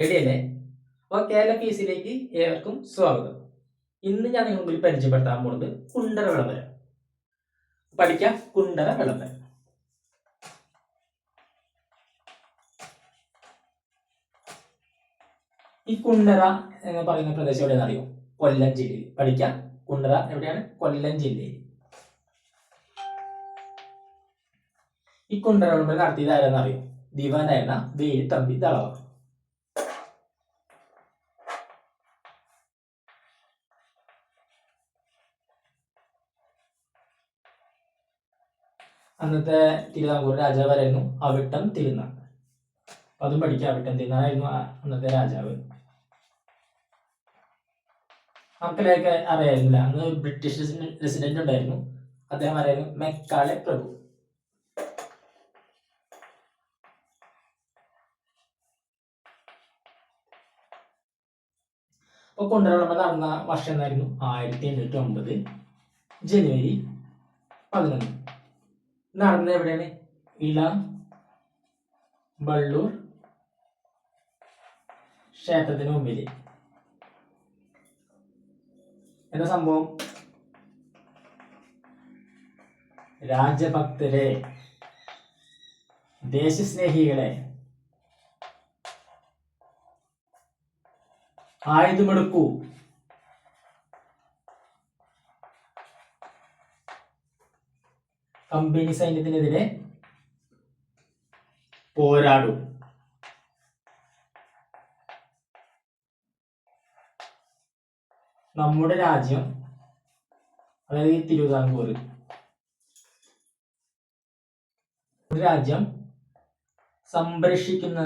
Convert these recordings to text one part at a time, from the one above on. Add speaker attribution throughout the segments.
Speaker 1: റെഡിയല്ലേ? അപ്പോൾ കേരള പീസിലേക്ക് ഏവർക്കും സ്വാഗതം. ഇന്ന് ഞാൻ മുമ്പിൽ പരിചയപ്പെടുത്താൻ പോകുന്നത് കുണ്ടറ വിളംബരം. പഠിക്കാം കുണ്ടറ വിളംബരം. ഈ കുണ്ടറ എന്ന് പറയുന്ന പ്രദേശം എവിടെയാണെന്ന് അറിയോ കൊല്ലം ജില്ലയിൽ. പഠിക്കാം കുണ്ടറ എവിടെയാണ്? കൊല്ലം ജില്ലയിൽ. ഈ കുണ്ടറ വിളംബരം നടത്തിയതായിരുന്നറിയോ ദിവാനായിരുന്ന വേലി തമ്പി ദളവ അന്നത്തെ തിരുവിതാംകൂർ രാജാവായിരുന്നു അവിട്ടം തിരുനാൾ. അതും പഠിക്കുക അവിട്ടം തിരുനാളായിരുന്നു അന്നത്തെ രാജാവ്. മക്കളെയൊക്കെ അറിയായിരുന്നില്ല. അന്ന് ബ്രിട്ടീഷ് റെസിഡന്റ് ഉണ്ടായിരുന്നു. അദ്ദേഹം ആരായിരുന്നു മെക്കാളെ പ്രഭു. അപ്പോൾ കൊണ്ടുവരണം നടന്ന വർഷം എന്നായിരുന്നു ആയിരത്തി എണ്ണൂറ്റി ഒമ്പത് ജനുവരി പതിനൊന്ന്. നടന്നത് എവിടെയാണ്? ഇളം ബള്ളൂർ ക്ഷേത്രത്തിന് മുമ്പിൽ എന്താ സംഭവം? രാജഭക്തരെ ദേശസ്നേഹികളെ ആയുധമെടുക്കൂ. കമ്പനി സൈന്യത്തിനെതിരെ പോരാടും. നമ്മുടെ രാജ്യം അതായത് ഈ തിരുവിതാംകൂർ രാജ്യം സംരക്ഷിക്കുന്ന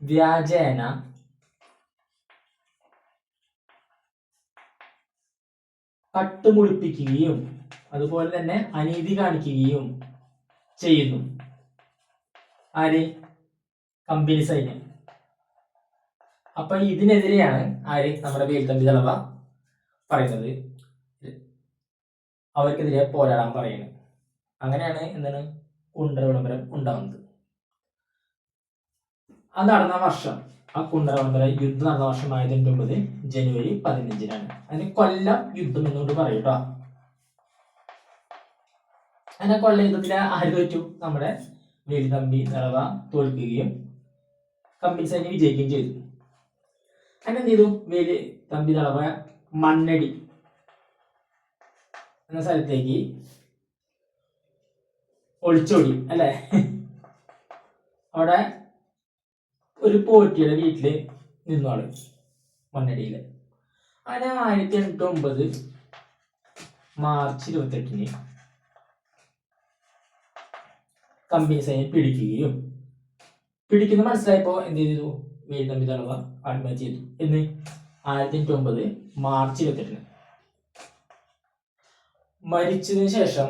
Speaker 1: വ്യാജേന കട്ടുമുടിപ്പിക്കുകയും അതുപോലെ തന്നെ അനീതി കാണിക്കുകയും ചെയ്യുന്നു. ആര്? കമ്പനി സൈന്യം. അപ്പൊ ഇതിനെതിരെയാണ് ആര് നമ്മുടെ വേൽത്തമ്പി തളവ പറയുന്നത്. അവർക്കെതിരെ പോരാടാൻ പറയുന്നത്. അങ്ങനെയാണ് എന്താണ്? കുണ്ടറ വിളംബരം ഉണ്ടാകുന്നത് അത് നടന്ന വർഷം ആ കുണ്ടറ വിളംബര യുദ്ധം നടന്ന വർഷം ആയിരത്തി ഒമ്പത് ജനുവരി പതിനഞ്ചിനാണ്. അതിന് കൊല്ലം യുദ്ധം എന്നുകൊണ്ട് പറയും കേട്ടോ അങ്ങനെ കൊള്ള യുദ്ധത്തിൽ ആര് തോറ്റു? നമ്മുടെ വേലുതമ്പി തളവ തോൽക്കുകയും കമ്പിൻ സൈന്യം വിജയിക്കുകയും ചെയ്തു. അങ്ങനെ എന്ത് ചെയ്തു? വേലു തമ്പി തളവ മണ്ണടി എന്ന സ്ഥലത്തേക്ക് ഒളിച്ചോടി അല്ലേ? അവിടെ ഒരു പോറ്റിയുടെ വീട്ടിൽ നിന്നു ആൾ മണ്ണടിയിൽ അങ്ങനെ ആയിരത്തി എണ്ണൂറ്റി ഒമ്പത് മാർച്ച് ഇരുപത്തെട്ടിന് കമ്പനി സൈന്യം പിടിക്കുകയും പിടിക്കുന്ന. മനസ്സിലായപ്പോ എന്ത് ചെയ്തു? വേലുതമ്പി തളവ ആത്മഹത്യ ചെയ്തു. എന്ന് ആയിരത്തി എണ്ണൂറ്റി ഒമ്പത് മാർച്ച് ഇരുപത്തെട്ടിന്. മരിച്ചതിന് ശേഷം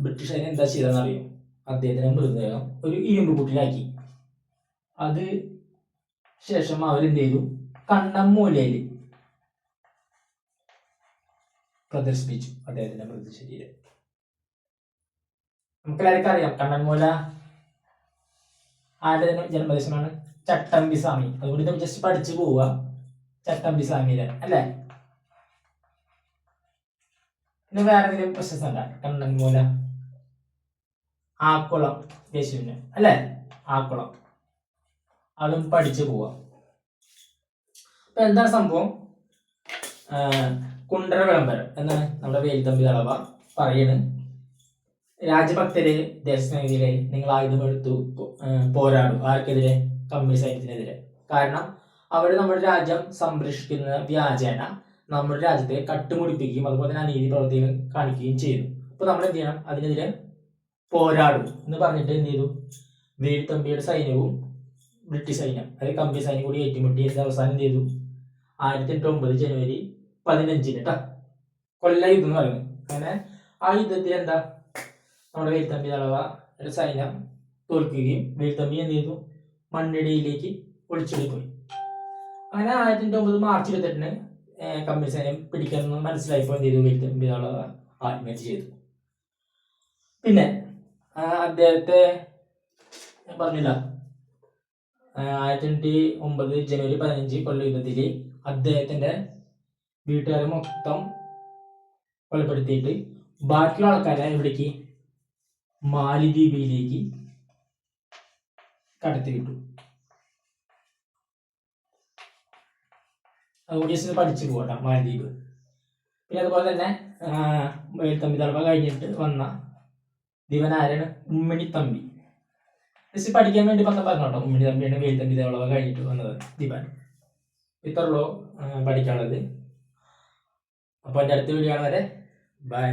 Speaker 1: ബ്രിട്ടീഷ് സൈന്യം എന്താ ചെയ്തതെന്ന് അറിയും? അദ്ദേഹത്തിന്റെ മൃതദേഹം ഒരു ഇരുമ്പ് കൂട്ടിലാക്കി അത് ശേഷം അവരെന്ത് ചെയ്തു? കണ്ണമ്മൂലയിൽ പ്രദർശിപ്പിച്ചു അദ്ദേഹത്തിന്റെ മൃതശരീരം. നമുക്കെല്ലാവർക്കും അറിയാം. കണ്ണൻമൂല ആരുടെ ജന്മ- ജന്മദേശമാണ്? ചട്ടമ്പി സ്വാമി അതുകൊണ്ട് നമ്മൾ ജസ്റ്റ് പഠിച്ചു പോവുക. ചട്ടമ്പി സ്വാമിയുടെ അല്ലേ? പിന്നെ വേറെ എന്തെങ്കിലും പ്രശസ്തി കണ്ണൻമൂല. ആക്കുളം യേശുവിന് അല്ലേ? ആക്കുളം. അതും പഠിച്ചു പോവാം അപ്പൊ എന്താണ് സംഭവം? കുണ്ടര വിളംബരം എന്നാണ് നമ്മുടെ വേലിത്തമ്പി തളവ പറയണ് രാജഭക്തരെ ദേശസ്നേഹിതരെ നിങ്ങൾ ആയുധമെടുത്തു പോരാടും ആർക്കെതിരെ? കമ്മ്യൂണിസ്റ്റ് സൈന്യത്തിനെതിരെ. കാരണം അവർ നമ്മുടെ രാജ്യം സംരക്ഷിക്കുന്ന വ്യാജേന നമ്മുടെ രാജ്യത്തെ കട്ടുമുടിപ്പിക്കുകയും അതുപോലെ തന്നെ അനീതി പ്രവർത്തികൾ കാണിക്കുകയും ചെയ്യുന്നു. അപ്പൊ നമ്മൾ എന്ത് ചെയ്യണം? അതിനെതിരെ പോരാടും എന്ന് പറഞ്ഞിട്ട് എന്ത് ചെയ്തു? വീഴ്ത്തമ്പിയുടെ സൈന്യവും ബ്രിട്ടീഷ് സൈന്യം അതായത് കമ്പി സൈന്യം കൂടി ഏറ്റുമുട്ടി അവസാനം എന്ത് ചെയ്തു? ആയിരത്തി എട്ട് ഒമ്പത് ജനുവരി പതിനഞ്ചിന് കേട്ടോ കൊല്ല യുദ്ധം എന്ന് പറയുന്നത്. അങ്ങനെ ആ യുദ്ധത്തിൽ എന്താ? നമ്മുടെ വേലുത്തമ്പി തളവ ഒരു സൈന്യം തോൽക്കുകയും വേലുത്തമ്പി എന്ത് ചെയ്തു? മണ്ണിടിയിലേക്ക് ഒളിച്ചെടുക്കുകയും അങ്ങനെ ആയിരത്തി ഒമ്പത് മാർച്ച് ഇരുപത്തെട്ടിന് കമ്പനി സൈന്യം പിടിക്കാമെന്ന് മനസ്സിലായപ്പോൾ എന്ത് ചെയ്തു? വേലുത്തമ്പി തളവ ആത്മഹത്യ ചെയ്തു. പിന്നെ അദ്ദേഹത്തെ പറഞ്ഞില്ല. ആയിരത്തി എണ്ണൂറ്റി ഒമ്പത് ജനുവരി പതിനഞ്ച് കൊല്ലയുദ്ധത്തിൽ അദ്ദേഹത്തിന്റെ വീട്ടുകാരെ മൊത്തം കൊലപ്പെടുത്തിയിട്ട് ബാക്കിയുള്ള ആൾക്കാരെ എവിടേക്ക് മാലിദ്വീപിലേക്ക് കടത്തി വിട്ടു അതുകൂടി പഠിച്ചു പോകട്ടെ മാലദ്വീപ്. പിന്നെ അതുപോലെ തന്നെ വേൽത്തമ്പി തളവ കഴിഞ്ഞിട്ട് വന്ന ദിവനാരായണ ഉമ്മണി തമ്പി. ജസ്റ്റ് പഠിക്കാൻ വേണ്ടി പത്രം പറഞ്ഞോട്ടോ ഉമ്മണി തമ്പിയാണ് വേൽത്തമ്പി തളവ കഴിഞ്ഞിട്ട് വന്നത് ദിവൻ. ഇത്രയുള്ളൂ പഠിക്കാനുള്ളത്. അപ്പോൾ എന്റെ അടുത്ത വീഡിയോ വരെ ബൈ